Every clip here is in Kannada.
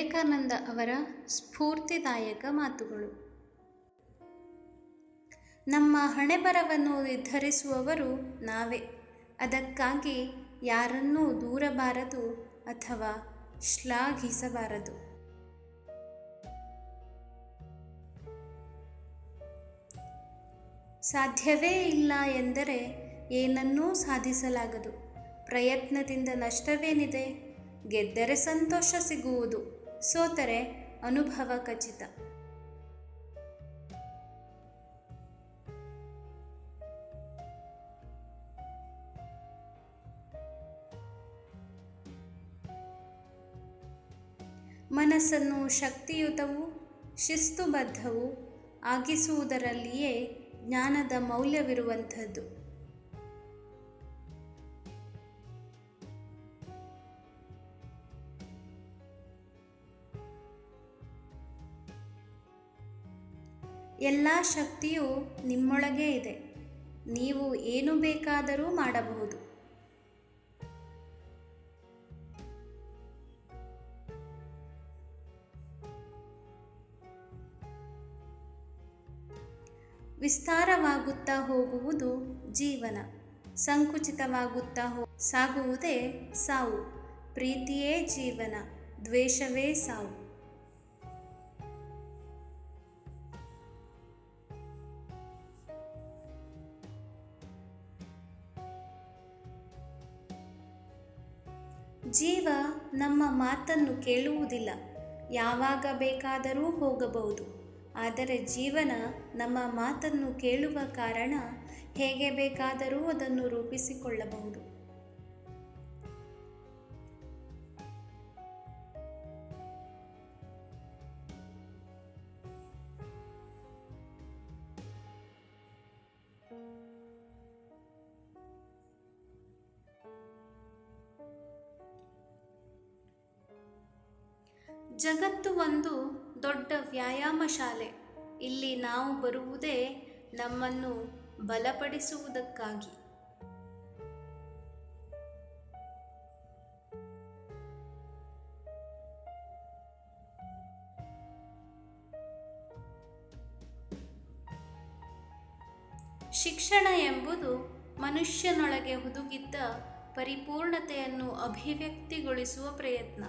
ವಿವೇಕಾನಂದ ಅವರ ಸ್ಫೂರ್ತಿದಾಯಕ ಮಾತುಗಳು. ನಮ್ಮ ಹಣೆಬರವನ್ನು ನಿರ್ಧರಿಸುವವರು ನಾವೇ. ಅದಕ್ಕಾಗಿ ಯಾರನ್ನೂ ದೂರಬಾರದು ಅಥವಾ ಶ್ಲಾಘಿಸಬಾರದು. ಸಾಧ್ಯವೇ ಇಲ್ಲ ಎಂದರೆ ಏನನ್ನೂ ಸಾಧಿಸಲಾಗದು. ಪ್ರಯತ್ನದಿಂದ ನಷ್ಟವೇನಿದೆ? ಗೆದ್ದರೆ ಸಂತೋಷ ಸಿಗುವುದು. ಸೋತರೆ ಅನುಭವ ಖಚಿತ. ಮನಸ್ಸನ್ನು ಶಕ್ತಿಯುತವೂ ಶಿಸ್ತುಬದ್ಧವೂ ಆಗಿಸುವುದರಲ್ಲಿಯೇ ಜ್ಞಾನದ ಮೌಲ್ಯವಿರುವಂಥದ್ದು. ಎಲ್ಲ ಶಕ್ತಿಯು ನಿಮ್ಮೊಳಗೆ ಇದೆ. ನೀವು ಏನು ಬೇಕಾದರೂ ಮಾಡಬಹುದು. ವಿಸ್ತಾರವಾಗುತ್ತಾ ಹೋಗುವುದು ಜೀವನ. ಸಂಕುಚಿತವಾಗುತ್ತಾ ಹೋ ಸಾಗುವುದೇ ಸಾವು. ಪ್ರೀತಿಯೇ ಜೀವನ. ದ್ವೇಷವೇ ಸಾವು. ನಮ್ಮ ಮಾತನ್ನು ಕೇಳುವುದಿಲ್ಲ. ಯಾವಾಗ ಬೇಕಾದರೂ ಹೋಗಬಹುದು. ಆದರೆ ಜೀವನ ನಮ್ಮ ಮಾತನ್ನು ಕೇಳುವ ಕಾರಣ ಹೇಗೆ ಬೇಕಾದರೂ ಅದನ್ನು ರೂಪಿಸಿಕೊಳ್ಳಬಹುದು. ಜಗತ್ತು ಒಂದು ದೊಡ್ಡ ವ್ಯಾಯಾಮ ಶಾಲೆ. ಇಲ್ಲಿ ನಾವು ಬರುವುದೇ ನಮ್ಮನ್ನು ಬಲಪಡಿಸುವುದಕ್ಕಾಗಿ. ಶಿಕ್ಷಣ ಎಂಬುದು ಮನುಷ್ಯನೊಳಗೆ ಹುದುಗಿದ್ದ ಪರಿಪೂರ್ಣತೆಯನ್ನು ಅಭಿವ್ಯಕ್ತಿಗೊಳಿಸುವ ಪ್ರಯತ್ನ.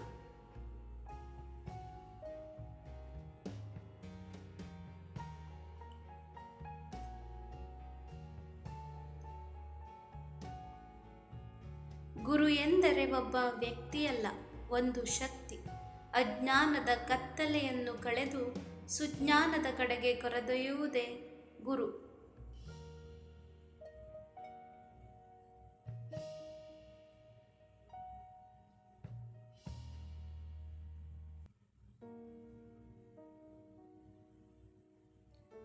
ಒಬ್ಬ ವ್ಯಕ್ತಿಯಲ್ಲ, ಒಂದು ಶಕ್ತಿ. ಅಜ್ಞಾನದ ಕತ್ತಲೆಯನ್ನು ಕಳೆದು ಸುಜ್ಞಾನದ ಕಡೆಗೆ ಕೊರೆದೊಯ್ಯುವುದೇ ಗುರು.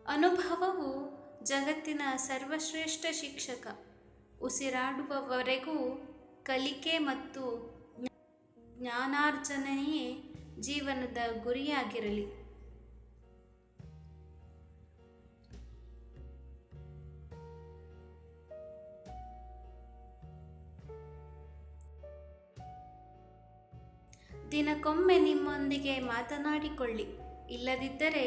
ಅನುಭವವು ಜಗತ್ತಿನ ಸರ್ವಶ್ರೇಷ್ಠ ಶಿಕ್ಷಕ. ಉಸಿರಾಡುವವರೆಗೂ ಕಲಿಕೆ ಮತ್ತು ಜ್ಞಾನಾರ್ಜನೆಯೇ ಜೀವನದ ಗುರಿಯಾಗಿರಲಿ. ದಿನಕ್ಕೊಮ್ಮೆ ನಿಮ್ಮೊಂದಿಗೆ ಮಾತನಾಡಿಕೊಳ್ಳಿ. ಇಲ್ಲದಿದ್ದರೆ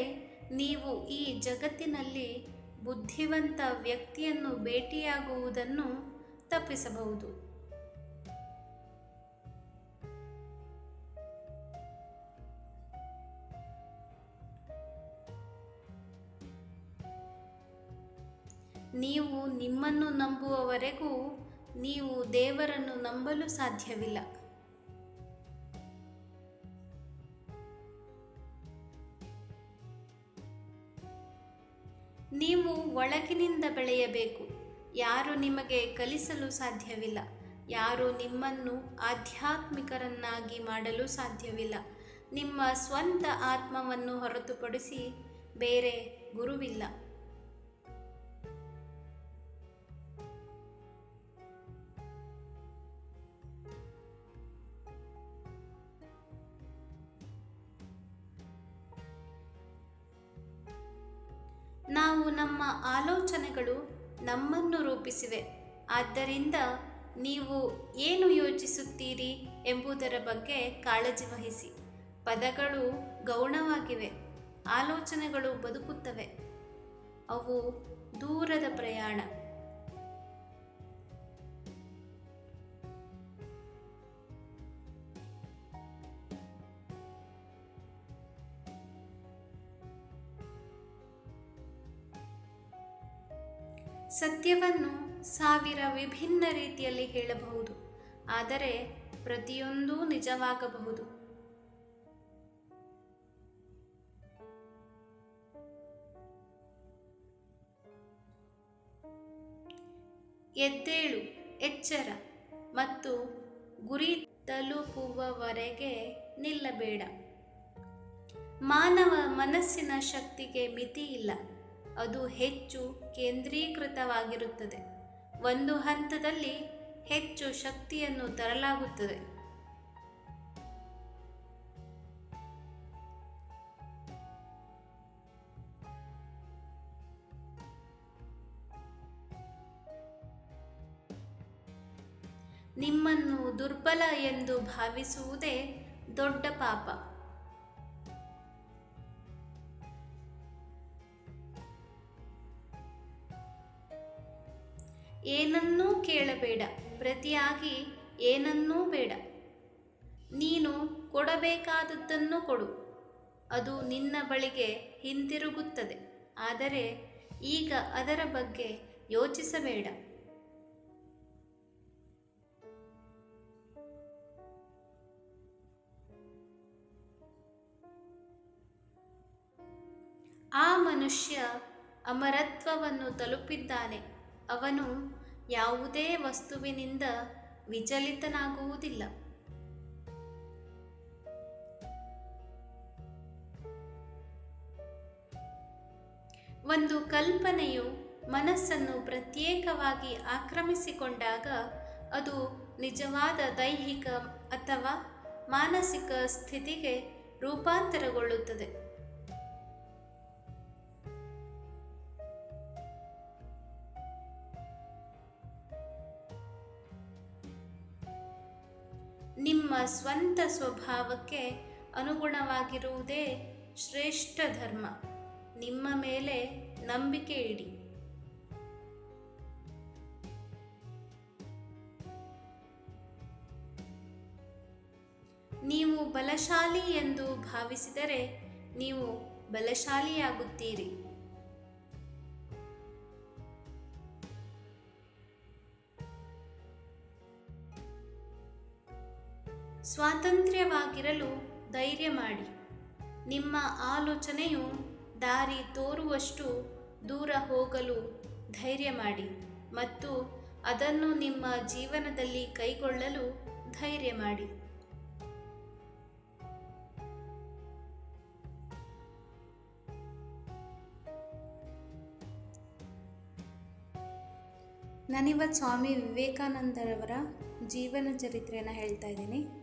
ನೀವು ಈ ಜಗತ್ತಿನಲ್ಲಿ ಬುದ್ಧಿವಂತ ವ್ಯಕ್ತಿಯನ್ನು ಭೇಟಿಯಾಗುವುದನ್ನು ತಪ್ಪಿಸಬಹುದು. ನೀವು ನಿಮ್ಮನ್ನು ನಂಬುವವರೆಗೂ ನೀವು ದೇವರನ್ನು ನಂಬಲು ಸಾಧ್ಯವಿಲ್ಲ. ನೀವು ಒಳಗಿನಿಂದ ಬೆಳೆಯಬೇಕು. ಯಾರು ನಿಮಗೆ ಕಲಿಸಲು ಸಾಧ್ಯವಿಲ್ಲ. ಯಾರು ನಿಮ್ಮನ್ನು ಆಧ್ಯಾತ್ಮಿಕರನ್ನಾಗಿ ಮಾಡಲು ಸಾಧ್ಯವಿಲ್ಲ. ನಿಮ್ಮ ಸ್ವಂತ ಆತ್ಮವನ್ನು ಹೊರತುಪಡಿಸಿ ಬೇರೆ ಗುರುವಿಲ್ಲ. ರೂಪಿಸಿವೆ ಆದ್ದರಿಂದ ನೀವು ಏನು ಯೋಚಿಸುತ್ತೀರಿ ಎಂಬುದರ ಬಗ್ಗೆ ಕಾಳಜಿ ವಹಿಸಿ. ಪದಗಳು ಗೌಣವಾಗಿವೆ, ಆಲೋಚನೆಗಳು ಬದುಕುತ್ತವೆ. ಅವು ದೂರದ ಪ್ರಯಾಣ. ಸತ್ಯವನ್ನು ಸಾವಿರ ವಿಭಿನ್ನ ರೀತಿಯಲ್ಲಿ ಹೇಳಬಹುದು, ಆದರೆ ಪ್ರತಿಯೊಂದೂ ನಿಜವಾಗಬಹುದು. ಎದ್ದೇಳು, ಎಚ್ಚರ ಮತ್ತು ಗುರಿ ತಲುಪುವವರೆಗೆ ನಿಲ್ಲಬೇಡ. ಮಾನವ ಮನಸ್ಸಿನ ಶಕ್ತಿಗೆ ಮಿತಿ ಇಲ್ಲ ಅದು ಹೆಚ್ಚು ಕೇಂದ್ರೀಕೃತವಾಗಿರುತ್ತದೆ. ಒಂದು ಹಂತದಲ್ಲಿ ಹೆಚ್ಚು ಶಕ್ತಿಯನ್ನು ತರಲಾಗುತ್ತದೆ. ನಿಮ್ಮನ್ನು ದುರ್ಬಲ ಎಂದು ಭಾವಿಸುವುದೇ ದೊಡ್ಡ ಪಾಪ. ಏನನ್ನೂ ಕೇಳಬೇಡ. ಪ್ರತಿಯಾಗಿ ಏನನ್ನೂ ಬೇಡ. ನೀನು ಕೊಡಬೇಕಾದದ್ದನ್ನು ಕೊಡು. ಅದು ನಿನ್ನ ಬಳಿಗೆ ಹಿಂತಿರುಗುತ್ತದೆ. ಆದರೆ ಈಗ ಅದರ ಬಗ್ಗೆ ಯೋಚಿಸಬೇಡ. ಆ ಮನುಷ್ಯ ಅಮರತ್ವವನ್ನು ತಲುಪಿದ್ದಾನೆ. ಅವನು ಯಾವುದೇ ವಸ್ತುವಿನಿಂದ ವಿಚಲಿತನಾಗುವುದಿಲ್ಲ. ಒಂದು ಕಲ್ಪನೆಯು ಮನಸ್ಸನ್ನು ಪ್ರತ್ಯೇಕವಾಗಿ ಆಕ್ರಮಿಸಿಕೊಂಡಾಗ ಅದು ನಿಜವಾದ ದೈಹಿಕ ಅಥವಾ ಮಾನಸಿಕ ಸ್ಥಿತಿಗೆ ರೂಪಾಂತರಗೊಳ್ಳುತ್ತದೆ. ಸ್ವಂತ ಸ್ವಭಾವಕ್ಕೆ ಅನುಗುಣವಾಗಿರುವುದೇ ಶ್ರೇಷ್ಠ ಧರ್ಮ. ನಿಮ್ಮ ಮೇಲೆ ನಂಬಿಕೆ ಇಡಿ. ನೀವು ಬಲಶಾಲಿ ಎಂದು ಭಾವಿಸಿದರೆ ನೀವು ಬಲಶಾಲಿಯಾಗುತ್ತೀರಿ. ಸ್ವಾತಂತ್ರ್ಯವಾಗಿರಲು ಧೈರ್ಯ ಮಾಡಿ. ನಿಮ್ಮ ಆಲೋಚನೆಯು ದಾರಿ ತೋರುವಷ್ಟು ದೂರ ಹೋಗಲು ಧೈರ್ಯ ಮಾಡಿ ಮತ್ತು ಅದನ್ನು ನಿಮ್ಮ ಜೀವನದಲ್ಲಿ ಕೈಗೊಳ್ಳಲು ಧೈರ್ಯ ಮಾಡಿ. ನಾನಿವತ್ತು ಸ್ವಾಮಿ ವಿವೇಕಾನಂದರವರ ಜೀವನ ಚರಿತ್ರೆಯನ್ನು ಹೇಳ್ತಾ ಇದ್ದೀನಿ.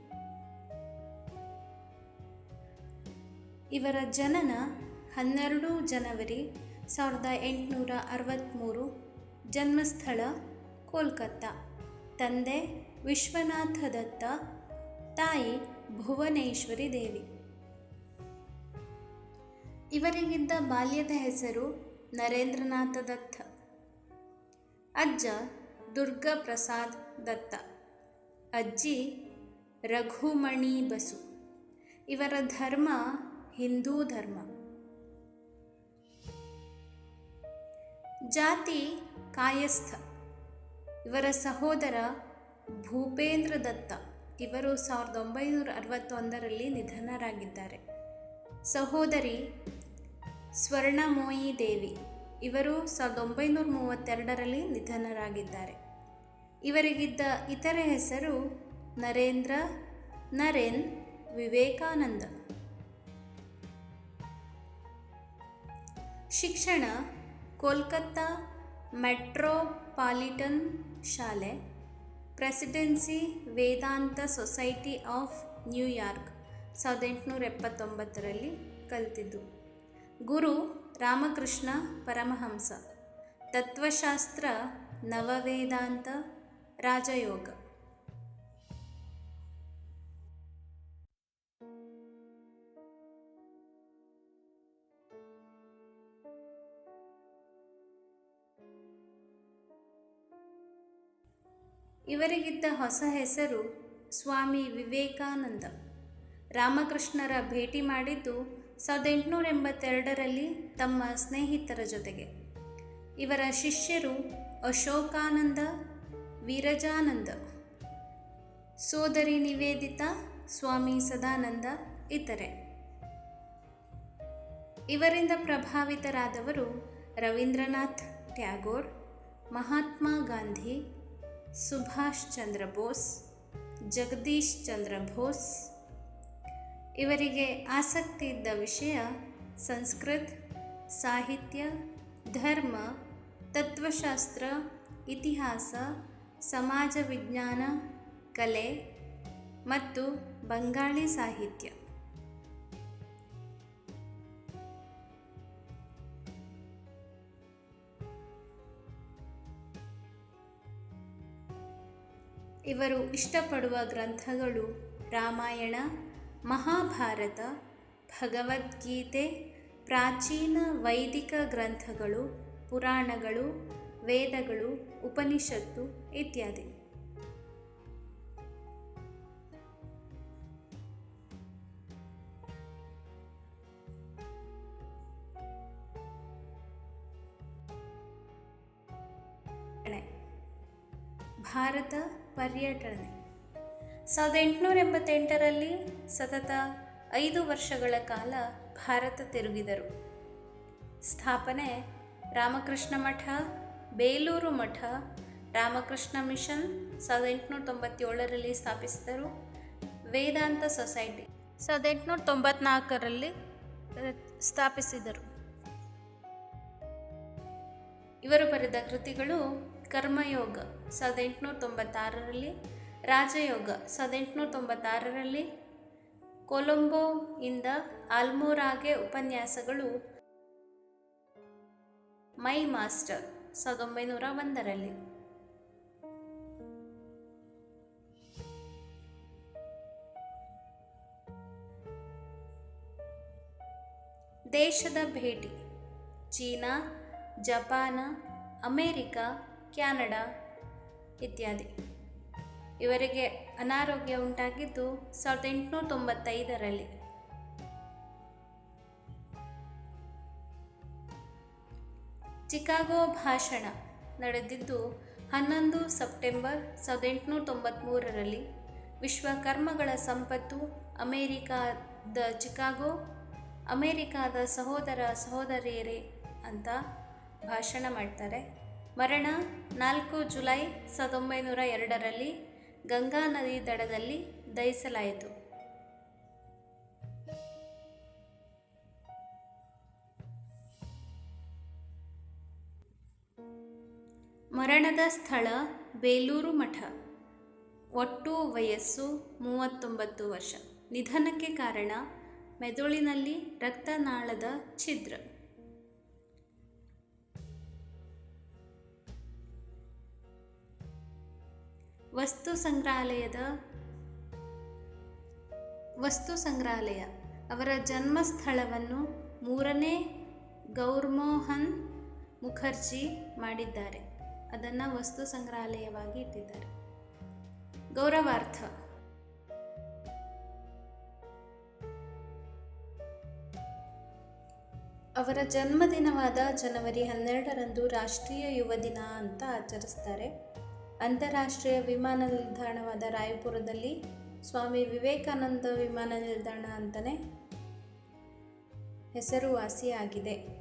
ಇವರ ಜನನ ಹನ್ನೆರಡು ಜನವರಿ ಸಾವಿರದ ಎಂಟುನೂರ ಅರವತ್ತ್ಮೂರು, ಜನ್ಮಸ್ಥಳ ಕೋಲ್ಕತ್ತಾ. ತಂದೆ ವಿಶ್ವನಾಥ ದತ್ತ, ತಾಯಿ ಭುವನೇಶ್ವರಿ ದೇವಿ. ಇವರಿಗಿದ್ದ ಬಾಲ್ಯದ ಹೆಸರು ನರೇಂದ್ರನಾಥ ದತ್ತ. ಅಜ್ಜ ದುರ್ಗಾ ಪ್ರಸಾದ್ ದತ್ತ. ಅಜ್ಜಿ ರಘುಮಣಿ ಬಸು. ಇವರ ಧರ್ಮ ಹಿಂದೂ ಧರ್ಮ. ಜಾತಿ ಕಾಯಸ್ಥ. ಇವರ ಸಹೋದರ ಭೂಪೇಂದ್ರ ದತ್ತ. ಇವರು ಸಾವಿರದ ಒಂಬೈನೂರ ಅರವತ್ತೊಂದರಲ್ಲಿ ನಿಧನರಾಗಿದ್ದಾರೆ. ಸಹೋದರಿ ಸ್ವರ್ಣಮೋಯಿ ದೇವಿ. ಇವರು ಸಾವಿರದ ಒಂಬೈನೂರ ಮೂವತ್ತೆರಡರಲ್ಲಿ ನಿಧನರಾಗಿದ್ದಾರೆ. ಇವರಿಗಿದ್ದ ಇತರೆ ಹೆಸರು ನರೇಂದ್ರ, ನರೇನ್, ವಿವೇಕಾನಂದ. ಶಿಕ್ಷಣ ಕೋಲ್ಕತ್ತಾ ಮೆಟ್ರೋಪಾಲಿಟನ್ ಶಾಲೆ, presidency Vedanta society of New York ಸಾವಿರದ ಎಂಟುನೂರ ಎಪ್ಪತ್ತೊಂಬತ್ತರಲ್ಲಿ ಕಲಿತಿದ್ದು. ಗುರು ರಾಮಕೃಷ್ಣ ಪರಮಹಂಸ, ತತ್ವಶಾಸ್ತ್ರ ನವವೇದಾಂತ ರಾಜಯೋಗ. ಇವರಿಗಿದ್ದ ಹೊಸ ಹೆಸರು ಸ್ವಾಮಿ ವಿವೇಕಾನಂದ. ರಾಮಕೃಷ್ಣರ ಭೇಟಿ ಮಾಡಿದ್ದು ಸಾವಿರದ ಎಂಟುನೂರ ಎಂಬತ್ತೆರಡರಲ್ಲಿ ತಮ್ಮ ಸ್ನೇಹಿತರ ಜೊತೆಗೆ. ಇವರ ಶಿಷ್ಯರು ಅಶೋಕಾನಂದ, ವಿರಜಾನಂದ, ಸೋದರಿ ನಿವೇದಿತಾ, ಸ್ವಾಮಿ ಸದಾನಂದ ಇತರೆ. ಇವರಿಂದ ಪ್ರಭಾವಿತರಾದವರು ರವೀಂದ್ರನಾಥ್ ಟ್ಯಾಗೋರ್, ಮಹಾತ್ಮ ಗಾಂಧಿ ಸುಭಾಷ್ ಚಂದ್ರ ಬೋಸ್, ಜಗದೀಶ್ ಚಂದ್ರ ಬೋಸ್. ಇವರಿಗೆ ಆಸಕ್ತಿ ಇದ್ದ ವಿಷಯ ಸಂಸ್ಕೃತ, ಸಾಹಿತ್ಯ, ಧರ್ಮ, ತತ್ವಶಾಸ್ತ್ರ, ಇತಿಹಾಸ, ಸಮಾಜ ವಿಜ್ಞಾನ, ಕಲೆ ಮತ್ತು ಬಂಗಾಳಿ ಸಾಹಿತ್ಯ. ಇವರು ಇಷ್ಟಪಡುವ ಗ್ರಂಥಗಳು ರಾಮಾಯಣ ಮಹಾಭಾರತ ಭಗವದ್ಗೀತೆ ಪ್ರಾಚೀನ ವೈದಿಕ ಗ್ರಂಥಗಳು ಪುರಾಣಗಳು ವೇದಗಳು ಉಪನಿಷತ್ತು ಇತ್ಯಾದಿ. ಭಾರತ ಪರ್ಯಟನೆ. ಸಾವಿರದ ಎಂಟುನೂರ ಎಂಬತ್ತೆಂಟರಲ್ಲಿ ಸತತ ಐದು ವರ್ಷಗಳ ಕಾಲ ಭಾರತ ತಿರುಗಿದರು. ಸ್ಥಾಪನೆ ರಾಮಕೃಷ್ಣ ಮಠ, ಬೇಲೂರು ಮಠ, ರಾಮಕೃಷ್ಣ ಮಿಷನ್ ಸಾವಿರದ ಎಂಟುನೂರ ತೊಂಬತ್ತೇಳರಲ್ಲಿ ಸ್ಥಾಪಿಸಿದರು. ವೇದಾಂತ ಸೊಸೈಟಿ ಸಾವಿರದ ಎಂಟುನೂರ ತೊಂಬತ್ನಾಲ್ಕರಲ್ಲಿ ಸ್ಥಾಪಿಸಿದರು. ಇವರು ಬರೆದ ಕೃತಿಗಳು ಕರ್ಮಯೋಗ ಸಾವಿರದ ಎಂಟುನೂರ ತೊಂಬತ್ತಾರರಲ್ಲಿ, ರಾಜಯೋಗ ಸಾವಿರದ ಎಂಟುನೂರ ತೊಂಬತ್ತಾರರಲ್ಲಿ ಕೊಲಂಬೋ ಇಂದ ಆಲ್ಮೋರಾಗೆ ಉಪನ್ಯಾಸಗಳು. ಮೈ ಮಾಸ್ಟರ್ ಸಾವಿರದ ಒಂಬೈನೂರ ಒಂದರಲ್ಲಿ. ದೇಶದ ಭೇಟಿ ಚೀನಾ, ಜಪಾನ, ಅಮೇರಿಕ ಕ್ಯಾನಡಾ ಇತ್ಯಾದಿ. ಇವರಿಗೆ ಅನಾರೋಗ್ಯ ಉಂಟಾಗಿದ್ದು ಸಾವಿರದ ಎಂಟುನೂರ ತೊಂಬತ್ತೈದರಲ್ಲಿ. ಚಿಕಾಗೋ ಭಾಷಣ ನಡೆದಿದ್ದು ಹನ್ನೊಂದು ಸೆಪ್ಟೆಂಬರ್ ಸಾವಿರದ ಎಂಟುನೂರ ತೊಂಬತ್ತ್ಮೂರರಲ್ಲಿ ವಿಶ್ವಕರ್ಮಗಳ ಸಂಪತ್ತು, ಅಮೇರಿಕಾದ ಚಿಕಾಗೋ, ಅಮೇರಿಕಾದ ಸಹೋದರ ಸಹೋದರಿಯರೇ ಅಂತ ಭಾಷಣ ಮಾಡ್ತಾರೆ. ಮರಣ ನಾಲ್ಕು ಜುಲೈ ಸಾವಿರದ ಒಂಬೈನೂರ ಎರಡರಲ್ಲಿ ಗಂಗಾ ನದಿ ದಡದಲ್ಲಿ ದಹಿಸಲಾಯಿತು. ಮರಣದ ಸ್ಥಳ ಬೇಲೂರು ಮಠ. ಒಟ್ಟು ವಯಸ್ಸು ಮೂವತ್ತೊಂಬತ್ತು ವರ್ಷ. ನಿಧನಕ್ಕೆ ಕಾರಣ ಮೆದುಳಿನಲ್ಲಿ ರಕ್ತನಾಳದ ಛಿದ್ರ. ವಸ್ತು ಸಂಗ್ರಹಾಲಯದ ವಸ್ತು ಸಂಗ್ರಹಾಲಯ. ಅವರ ಜನ್ಮಸ್ಥಳವನ್ನು ಮೂರನೇ ಗೌರ್ಮೋಹನ್ ಮುಖರ್ಜಿ ಮಾಡಿದ್ದಾರೆ. ಅದನ್ನು ವಸ್ತು ಸಂಗ್ರಹಾಲಯವಾಗಿ ಇಟ್ಟಿದ್ದಾರೆ. ಗೌರವಾರ್ಥ. ಅವರ ಜನ್ಮದಿನವಾದ ಜನವರಿ ಹನ್ನೆರಡರಂದು ರಾಷ್ಟ್ರೀಯ ಯುವ ದಿನ ಅಂತ ಆಚರಿಸ್ತಾರೆ. ಅಂತಾರಾಷ್ಟ್ರೀಯ ವಿಮಾನ ನಿಲ್ದಾಣವಾದ ರಾಯಪುರದಲ್ಲಿ ಸ್ವಾಮಿ ವಿವೇಕಾನಂದ ವಿಮಾನ ನಿಲ್ದಾಣ ಅಂತಲೇ ಹೆಸರುವಾಸಿಯಾಗಿದೆ.